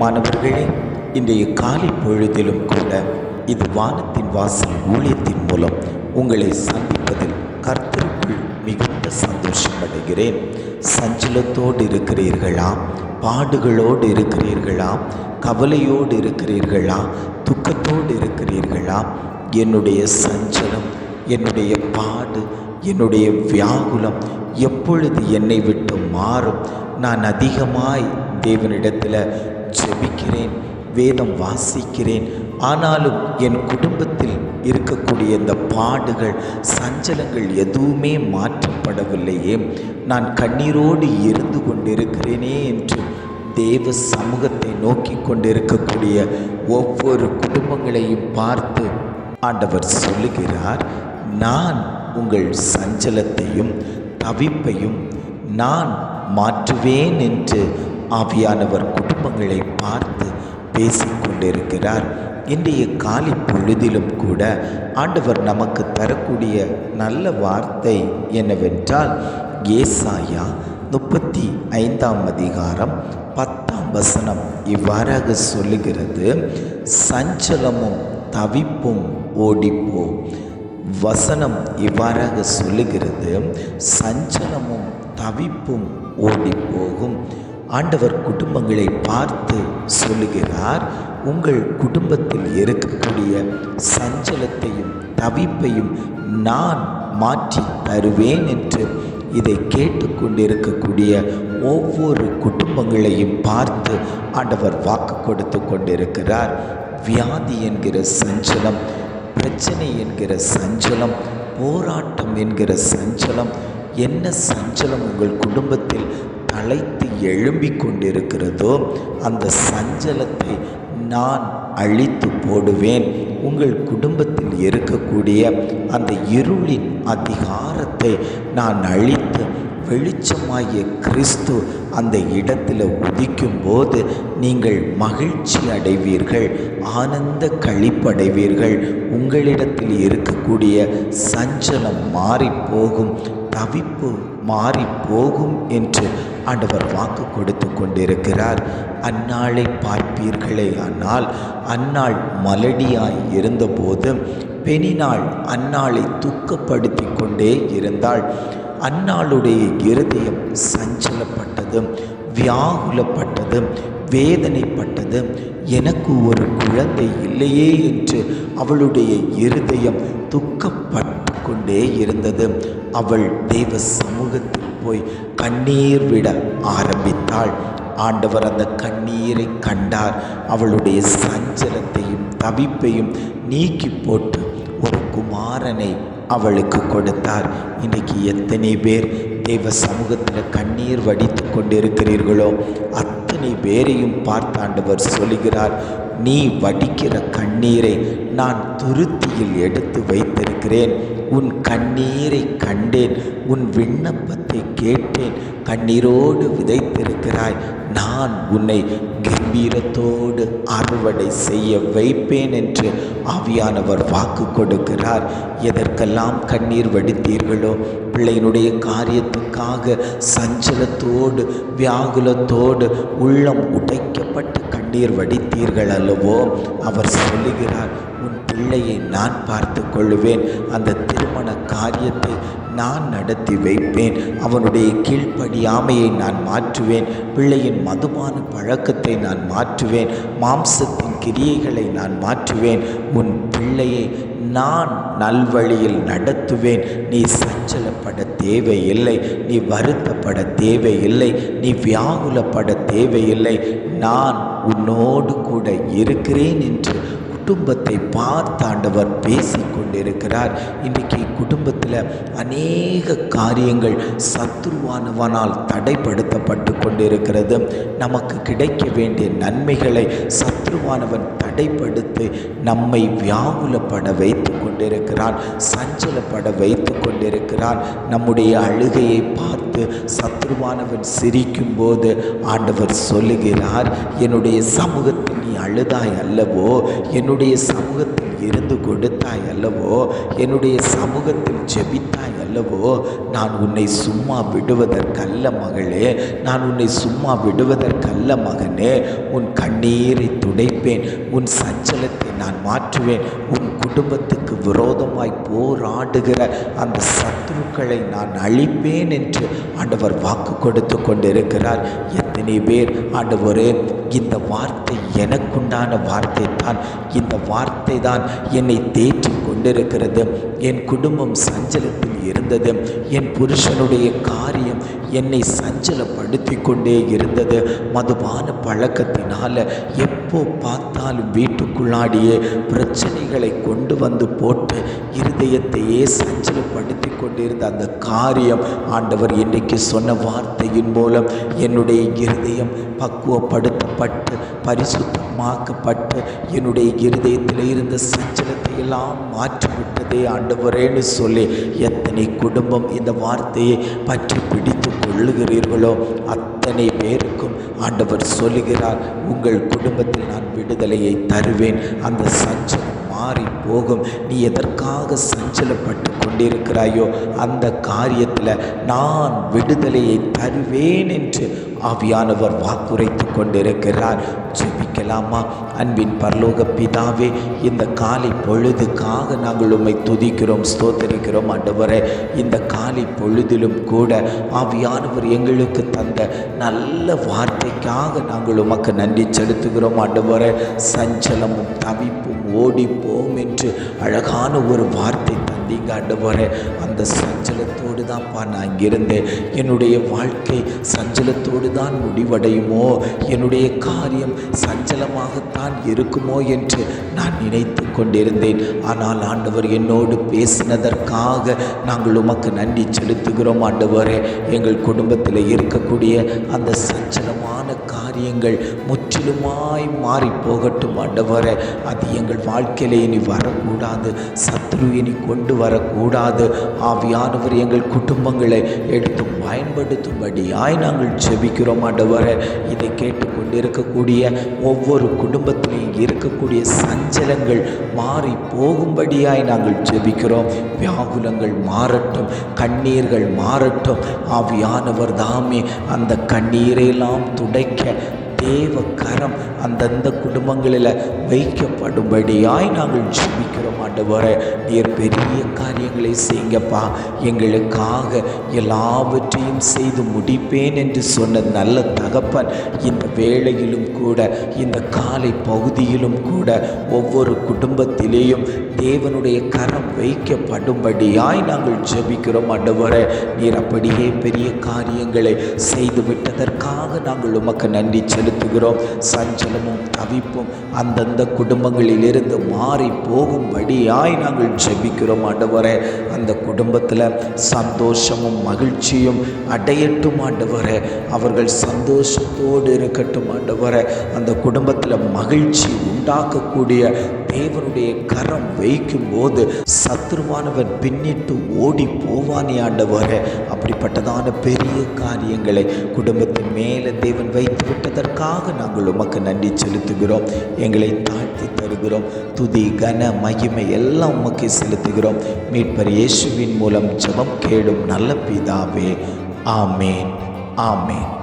பிரியமானவர்களே இன்றைய காலை பொழுதிலும் கூட இது வானத்தின் வாசல் ஊழியத்தின் மூலம் உங்களை சந்திப்பதில் கர்த்தருக்குள் மிகுந்த சந்தோஷம் அடைகிறேன். சஞ்சலத்தோடு இருக்கிறீர்களா? பாடுகளோடு இருக்கிறீர்களா? கவலையோடு இருக்கிறீர்களா? துக்கத்தோடு இருக்கிறீர்களா? என்னுடைய சஞ்சலம் என்னுடைய பாடு என்னுடைய வியாகுலம் எப்பொழுது என்னை விட்டு மாறும்? நான் அதிகமாய் தேவனிடத்தில் ஜெபிக்கிறேன் வேதம் வாசிக்கிறேன். ஆனாலும் என் குடும்பத்தில் இருக்கக்கூடிய இந்த பாடுகள் சஞ்சலங்கள் எதுவுமே மாற்றப்படவில்லையே. நான் கண்ணீரோடு இருந்து கொண்டிருக்கிறேனே என்று தேவ சமூகத்தை நோக்கி கொண்டிருக்கக்கூடிய ஒவ்வொரு குடும்பங்களையும் பார்த்து ஆண்டவர் சொல்லுகிறார் நான் உங்கள் சஞ்சலத்தையும் தவிப்பையும் நான் மாற்றுவேன் என்று ஆவியானவர் குடும்பங்களை பார்த்து பேசிக்கொண்டிருக்கிறார். இன்றைய காலை பொழுதிலும் கூட ஆண்டவர் நமக்கு தரக்கூடிய நல்ல வார்த்தை என்னவென்றால் ஏசாயா முப்பத்தி ஐந்தாம் அதிகாரம் பத்தாம் வசனம் இவ்வாறாக சொல்லுகிறது சஞ்சலமும் தவிப்பும் ஓடிப்போ. வசனம் இவ்வாறாக சொல்லுகிறது சஞ்சலமும் தவிப்பும் ஓடிப்போகும். ஆண்டவர் குடும்பங்களை பார்த்து சொல்லுகிறார் உங்கள் குடும்பத்தில் இருக்கக்கூடிய சஞ்சலத்தையும் தவிப்பையும் நான் மாற்றி தருவேன் என்று இதை கேட்டுக்கொண்டிருக்கக்கூடிய ஒவ்வொரு குடும்பங்களையும் பார்த்து ஆண்டவர் வாக்கு கொடுத்து கொண்டிருக்கிறார். வியாதி என்கிற சஞ்சலம் பிரச்சனை என்கிற சஞ்சலம் போராட்டம் என்கிற சஞ்சலம் என்ன சஞ்சலம் உங்கள் குடும்பத்தில் தலைத்து எழும்பிக் கொண்டிருக்கிறதோ அந்த சஞ்சலத்தை நான் அழித்து போடுவேன். உங்கள் குடும்பத்தில் இருக்கக்கூடிய அந்த இருளின் அதிகாரத்தை நான் அழித்து வெளிச்சமாகிய கிறிஸ்து அந்த இடத்துல உதிக்கும் போது நீங்கள் மகிழ்ச்சி அடைவீர்கள் ஆனந்த கழிப்படைவீர்கள் உங்களிடத்தில் இருக்கக்கூடிய சஞ்சலம் மாறி போகும் தவிப்பு மாறி போகும் என்று ஆண்டவர் வாக்கு கொடுத்து கொண்டிருக்கிறார். அந்நாளை பார்ப்பீர்களே ஆனால் அந்நாள் மலடியாய் இருந்தபோது பெணினாள் அந்நாளை துக்கப்படுத்தி கொண்டே இருந்தாள். அந்நாளுடைய இருதயம் சஞ்சலப்பட்டது வியாகுலப்பட்டது வேதனைப்பட்டது. எனக்கு ஒரு குழந்தை இல்லையே என்று அவளுடைய இருதயம் துக்க கொண்டே இருந்தது. அவள் தெய்வ சமூகத்தில் போய் கண்ணீர் விட ஆரம்பித்தாள். ஆண்டவர் அந்த கண்ணீரை கண்டார். அவளுடைய சஞ்சலத்தையும் தவிப்பையும் நீக்கி போட்டு ஒரு குமாரனை அவளுக்கு கொடுத்தார். இன்னைக்கு எத்தனை பேர் தெய்வ சமூகத்தில் கண்ணீர் வடித்து கொண்டிருக்கிறீர்களோ அத்தனை பேரையும் பார்த்தாண்டவர் சொல்லுகிறார் நீ வடிக்கிற கண்ணீரை நான் துருத்தியில் எடுத்து வைத்திருக்கிறேன். உன் கண்ணீரை கண்டேன் உன் விண்ணப்பத்தை கேட்டேன். கண்ணீரோடு விதைத்திருக்கிறாய் நான் உன்னை கம்பீரத்தோடு அறுவடை செய்ய வைப்பேன் என்று ஆவியானவர் வாக்கு கொடுக்கிறார். எதற்கெல்லாம் கண்ணீர் வடித்தீர்களோ பிள்ளையினுடைய காரியத்துக்காக சஞ்சலத்தோடு வியாகுலத்தோடு உள்ளம் உடைக்கப்பட்ட கண்ணீர் வடித்தீர்கள் அல்லவோ? அவர் சொல்லுகிறார் உன் பிள்ளையை நான் பார்த்து கொள்ளுவேன் அந்த திருமண காரியத்தை நான் நடத்தி வைப்பேன். அவனுடைய கீழ்ப்படியாமையை நான் மாற்றுவேன். பிள்ளையின் மதுபான பழக்கத்தை நான் மாற்றுவேன். மாம்சத்தின் கிரியைகளை நான் மாற்றுவேன். உன் பிள்ளையை நான் நல்வழியில் நடத்துவேன். நீ சஞ்சலப்பட தேவையில்லை. நீ வருத்தப்பட தேவையில்லை. நீ வியாகுலப்பட தேவையில்லை. நான் உன்னோடு கூட இருக்கிறேன் என்று குடும்பத்தை பார்த்தாண்டவர் பேசி கொண்டிருக்கிறார் இன்றைக்கி குடும்பத்தில் அநேக காரியங்கள் சத்துருவானவனால் தடைப்படுத்தப்பட்டு கொண்டிருக்கிறது. நமக்கு கிடைக்க வேண்டிய நன்மைகளை சத்ருவானவன் தடைப்படுத்தி நம்மை வியாகுலப்பட வைத்து கொண்டிருக்கிறான் சஞ்சலப்பட வைத்து கொண்டிருக்கிறான். நம்முடைய அழுகையை பார்த்து சத்ருவானவன் சிரிக்கும் போது ஆண்டவர் சொல்லுகிறார் என்னுடைய சமூகத்தில் நீ அழுதாய் அல்லவோ? என்னுடைய சமூகத்தில் இருந்து கொடுத்தாய் அல்லவோ? என்னுடைய சமூகத்தில் ஜெபித்தாய் அல்லவோ? நான் உன்னை சும்மா விடுவதற்கல்ல மகளே நான் உன்னை சும்மா விடுவதற்கல்ல மகனே உன் கண்ணீரை துடைப்பேன் உன் சஞ்சலத்தை நான் மாற்றுவேன் உன் குடும்பத்துக்கு விரோதமாய் போராடுகிற அந்த சத்துருக்களை நான் அழிப்பேன் என்று ஆண்டவர் வாக்கு கொடுத்து கொண்டிருக்கிறார். எத்தனை பேர் ஆண்டவரே இந்த வார்த்தை எனக்குண்டான வார்த்தை தான். இந்த வார்த்தை தான் என்னை தேற்றி கொண்டிருக்கிறது. என் குடும்பம் சஞ்சலத்தில் இருந்தது. என் புருஷனுடைய காரியம் என்னை சஞ்சலப்படுத்தி கொண்டே இருந்தது. மதுபான பழக்கத்தினால எப்போ பார்த்தாலும் வீட்டுக்குள்ளாடியே பிரச்சனைகளை கொண்டு வந்து போட்டு இருதயத்தையே சஞ்சலப்படுத்தி கொண்டிருந்த அந்த காரியம் ஆண்டவர் இன்றைக்கு சொன்ன வார்த்தையின் மூலம் என்னுடைய இருதயம் பக்குவப்படுத்தப்பட்டு பரிசுத்தமாக்கப்பட்டு என்னுடைய இருதயத்தில் இருந்த சஞ்சலத்தை எல்லாம் மாற்றிவிட்டதே ஆண்டவரேன்னு சொல்லி எத்தனை குடும்பம் இந்த வார்த்தையை பற்றி பிடி கொள்ளுகிறீர்களோ அத்தனை பேருக்கும் ஆண்டவர் சொல்லுகிறார் உங்கள் குடும்பத்தில் நான் விடுதலையை தருவேன். அந்த சஞ்சலம் மாறி போகும் நீ எதற்காக சஞ்சலப்பட்டு கொண்டிருக்கிறாயோ அந்த காரியத்தில் நான் விடுதலையை தருவேன் என்று ஆவியானவர் வாக்குரைத்து கொண்டிருக்கிறார். ஜெபிக்கலாமா? அன்பின் பரலோக பிதாவே இந்த காலை பொழுதுக்காக நாங்கள் உம்மை துதிக்கிறோம் ஸ்தோத்தரிக்கிறோம் ஆண்டவரே. இந்த காலை பொழுதிலும் கூட ஆவியானவர் எங்களுக்கு தந்த நல்ல வார்த்தைக்காக நாங்கள் உமக்கு நன்றி செலுத்துகிறோம் ஆண்டவரே. சஞ்சலமும் தவிப்பும் ஓடிப்போம் என்று அழகான ஒரு வார்த்தை தந்தீங்க ஆண்டவரே அந்த சஞ்சலத்தோடு தான்ப்பா நான் இங்கிருந்தேன் என்னுடைய வாழ்க்கை சஞ்சலத்தோடு தான் முடிவடையுமோ? என்னுடைய காரியம் சஞ்சலமாகத்தான் இருக்குமோ என்று நான் நினைத்து கொண்டிருந்தேன். ஆனால் ஆண்டவர் என்னோடு பேசினதற்காக நாங்கள் உமக்கு நன்றி செலுத்துகிறோம் ஆண்டவரே. எங்கள் குடும்பத்தில் இருக்கக்கூடிய அந்த சஞ்சலமான காரியங்கள் முற்றிலுமாய் மாறி போகட்டும் ஆண்டவரே. அது எங்கள் வாழ்க்கையில் இனி வரக்கூடாது. சத்ரு இனி கொண்டு வரக்கூடாது. ஆவியானவர் எங்கள் குடும்பங்களை எடுத்து பயன்படுத்தும்படியாய் நாங்கள் ஜெபிக்கிறோம் அடவரை இதை கேட்டுக்கொண்டிருக்கக்கூடிய ஒவ்வொரு குடும்பத்திலையும் இருக்கக்கூடிய சஞ்சலங்கள் மாறி போகும்படியாய் நாங்கள் ஜெபிக்கிறோம். வியாகுலங்கள் மாறட்டும் கண்ணீர்கள் மாறட்டும். ஆவியானவர் தாமே அந்த கண்ணீரையெல்லாம் துடைக்க தேவ கரம் அந்தந்த குடும்பங்களில் வைக்கப்படும்படியாய் நாங்கள் ஜெபிக்கிறோம் ஆண்டவரே. நீர் பெரிய காரியங்களை செய்யுங்கப்பா. எங்களுக்காக எல்லாவற்றையும் செய்து முடிப்பேன் என்று சொன்ன நல்ல தகப்பன் இந்த வேளையிலும் கூட இந்த காலை பகுதியிலும் கூட ஒவ்வொரு குடும்பத்திலேயும் தேவனுடைய கரம் வைக்கப்படும்படியாய் நாங்கள் ஜெபிக்கிறோம் ஆண்டவரே. நீர் அப்படியே பெரிய காரியங்களை செய்து விட்டதற்காக நாங்கள் உமக்கு நன்றி செலுத்துகிறோம் சஞ்சலமும் தவிப்பும் அந்தந்த குடும்பங்களிலிருந்து மாறி போகும்படியாய் நாங்கள் ஜெபிக்கிறோம் ஆண்டவரே. அந்த குடும்பத்தில் சந்தோஷமும் மகிழ்ச்சியும் அடையட்டும் ஆண்டவரே. அவர்கள் சந்தோஷத்தோடு இருக்கட்டும் ஆண்டவரே. அந்த குடும்பத்தில் மகிழ்ச்சி உண்டாக்கக்கூடிய தேவனுடைய கரம் வைக்கும்போது சத்ருவானவன் பின்னிட்டு ஓடி போவானே ஆண்டவர். அப்படிப்பட்டதான பெரிய காரியங்களை குடும்பத்தின் மேலே தேவன் வைத்து விட்டதற்காக நாங்கள் உமக்கு நன்றி செலுத்துகிறோம். எங்களை தாழ்த்தி தருகிறோம். துதி கன மகிமை எல்லாம் உமக்கு செலுத்துகிறோம். மீட்பர் இயேசுவின் மூலம் ஜெபம் கேடும் நல்ல பிதாவே. ஆமேன். ஆமேன்.